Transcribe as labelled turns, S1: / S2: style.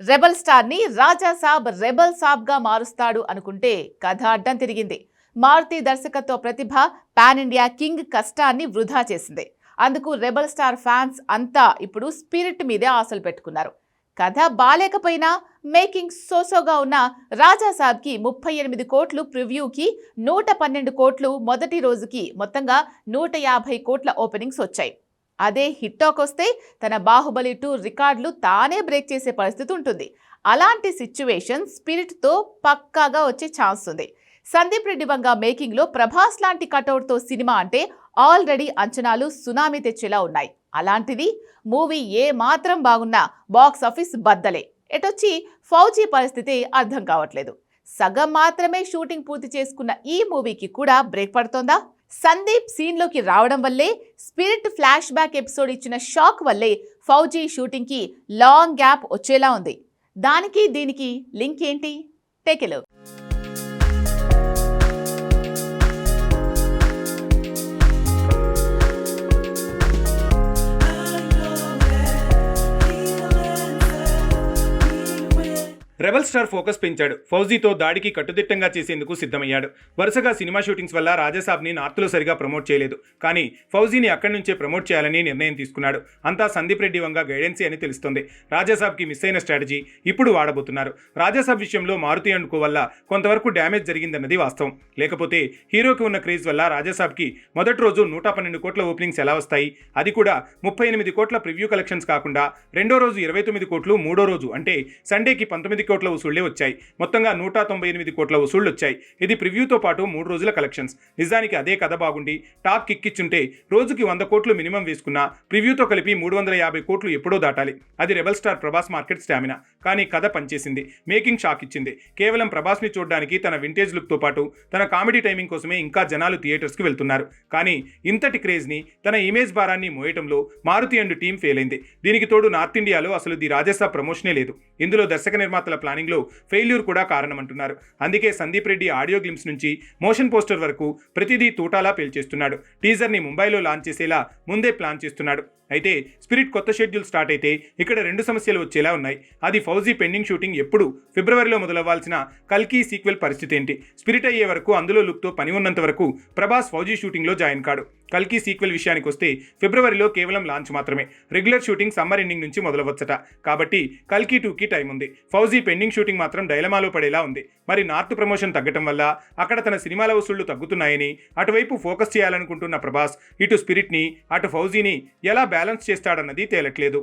S1: Rebel స్టార్ని రాజా సాబ్ rebel సాబ్గా మారుస్తాడు అనుకుంటే కథ అడ్డం తిరిగింది. మారుతి దర్శకత్వ ప్రతిభ పాన్ ఇండియా కింగ్ కష్టాన్ని వృధా చేసింది. అందుకు రెబల్ స్టార్ ఫ్యాన్స్ అంతా ఇప్పుడు స్పిరిట్ మీదే ఆశలు పెట్టుకున్నారు. కథ బాలేకపోయినా మేకింగ్ సోసోగా ఉన్న రాజా సాబ్కి ముప్పై ఎనిమిది కోట్లు ప్రివ్యూకి నూట పన్నెండు కోట్లు మొదటి రోజుకి మొత్తంగా నూట యాభై కోట్ల ఓపెనింగ్స్ వచ్చాయి. అదే హిట్ టాక్ వస్తే తన బాహుబలి టూ రికార్డులు తానే బ్రేక్ చేసే పరిస్థితి ఉంటుంది. అలాంటి సిచ్యువేషన్ స్పిరిట్తో పక్కాగా వచ్చే ఛాన్స్ ఉంది. సందీప్ రెడ్డి బంగా మేకింగ్లో ప్రభాస్ లాంటి కటౌట్తో సినిమా అంటే ఆల్రెడీ అంచనాలు సునామీ తెచ్చేలా ఉన్నాయి. అలాంటిది మూవీ ఏ మాత్రం బాగున్నా బాక్స్ ఆఫీస్ బద్దలే. ఎటొచ్చి ఫౌజీ పరిస్థితి అర్థం కావట్లేదు. సగం మాత్రమే షూటింగ్ పూర్తి చేసుకున్న ఈ మూవీకి కూడా బ్రేక్ పడుతోందా? సందీప్ సీన్లోకి రావడం వల్లే స్పిరిట్ ఫ్లాష్ బ్యాక్ ఎపిసోడ్ ఇచ్చిన షాక్ వల్లే ఫౌజీ షూటింగ్కి లాంగ్ గ్యాప్ వచ్చేలా ఉంది. దానికి దీనికి లింక్ ఏంటి? టేకెలో
S2: రెబల్ స్టార్ ఫోకస్ పెంచాడు. ఫౌజీతో దాడికి కట్టుదిట్టంగా చేసేందుకు సిద్ధమయ్యాడు. వరుసగా సినిమా షూటింగ్స్ వల్ల రాజాసాబ్ని నార్త్లో సరిగా ప్రమోట్ చేయలేదు. కానీ ఫౌజీని అక్కడి నుంచే ప్రమోట్ చేయాలని నిర్ణయం తీసుకున్నాడు. అంతా సందీప్ రెడ్డి వంగ గైడెన్సీ అని తెలుస్తుంది. రాజాసాబ్కి మిస్ అయిన స్ట్రాటజీ ఇప్పుడు వాడబోతున్నారు. రాజాసాబ్ విషయంలో మారుతి అండుకో వల్ల కొంతవరకు డ్యామేజ్ జరిగిందన్నది వాస్తవం. లేకపోతే హీరోకి ఉన్న క్రేజ్ వల్ల రాజాసాబ్కి మొదటి రోజు నూట పన్నెండు కోట్ల ఓపెనింగ్స్ ఎలా వస్తాయి? అది కూడా ముప్పై ఎనిమిది కోట్ల ప్రివ్యూ కలెక్షన్స్ కాకుండా రెండో రోజు ఇరవై తొమ్మిది కోట్లు మూడో రోజు అంటే సండేకి పంతొమ్మిది కోట్ల వసూళ్ళే వచ్చాయి. మొత్తంగా నూట తొంభై ఎనిమిది కోట్ల వసూళ్ళు వచ్చాయి. ఇది ప్రివ్యూతో పాటు మూడు రోజుల కలెక్షన్స్. నిజానికి అదే కథ బాగుండి టాప్ కిక్కిచ్చుంటే రోజుకి వంద కోట్లు మినిమం వేసుకున్నా ప్రివ్యూతో కలిపి మూడు వందల యాభై కోట్లు ఎప్పుడో దాటాలి. అది rebel star Prabhas market stamina. కానీ కథ పనిచేసింది. మేకింగ్ షాక్ ఇచ్చింది. కేవలం ప్రభాస్ని చూడడానికి తన వింటేజ్ లుక్తో పాటు తన కామెడీ టైమింగ్ కోసమే ఇంకా జనాలు థియేటర్స్కి వెళ్తున్నారు. కానీ ఇంతటి క్రేజ్ని తన ఇమేజ్ భారాన్ని మోయటంలో మారుతి అండ్ టీం ఫెయిల్ అయింది. దీనికి తోడు నార్త్ ఇండియాలో అసలు ది రాజసాబ్ ప్రమోషనే లేదు. ఇందులో దర్శక నిర్మాతల ప్లానింగ్లో ఫెయిల్యూర్ కూడా కారణమంటున్నారు. అందుకే సందీప్ రెడ్డి ఆడియో గ్లిమ్స్ నుంచి మోషన్ పోస్టర్ వరకు ప్రతిదీ తూటాలా పేల్చేస్తున్నాడు. టీజర్ని ముంబైలో లాంచ్ చేసేలా ముందే ప్లాన్ చేస్తున్నాడు. అయితే స్పిరిట్ కొత్త షెడ్యూల్ స్టార్ట్ అయితే ఇక్కడ రెండు సమస్యలు వచ్చేలా ఉన్నాయి. అది ఫౌజీ పెండింగ్ షూటింగ్ ఎప్పుడు ఫిబ్రవరిలో మొదలవ్వాల్సిన కల్కీ సీక్వెల్ పరిస్థితి ఏంటి? స్పిరిట్ అయ్యే వరకు అందులో లుక్తో పని ఉన్నంత వరకు ప్రభాస్ ఫౌజీ షూటింగ్లో జాయిన్ కాడు. కల్కి సీక్వెల్ విషయానికి వస్తే ఫిబ్రవరిలో కేవలం లాంచ్ మాత్రమే. రెగ్యులర్ షూటింగ్ సమ్మర్ ఎండింగ్ నుంచి మొదలవచ్చట కాబట్టి కల్కి టూకి టైం ఉంది. ఫౌజీ పెండింగ్ షూటింగ్ మాత్రం డైలమాలో పడేలా ఉంది. మరి నార్త్ ప్రమోషన్ తగ్గటం వల్ల అక్కడ తన సినిమాల వసూళ్ళు తగ్గుతున్నాయని అటువైపు ఫోకస్ చేయాలనుకుంటున్న ప్రభాస్ ఇటు స్పిరిట్ని అటు ఫౌజీని ఎలా బ్యాలెన్స్ చేస్తాడన్నది తేలట్లేదు.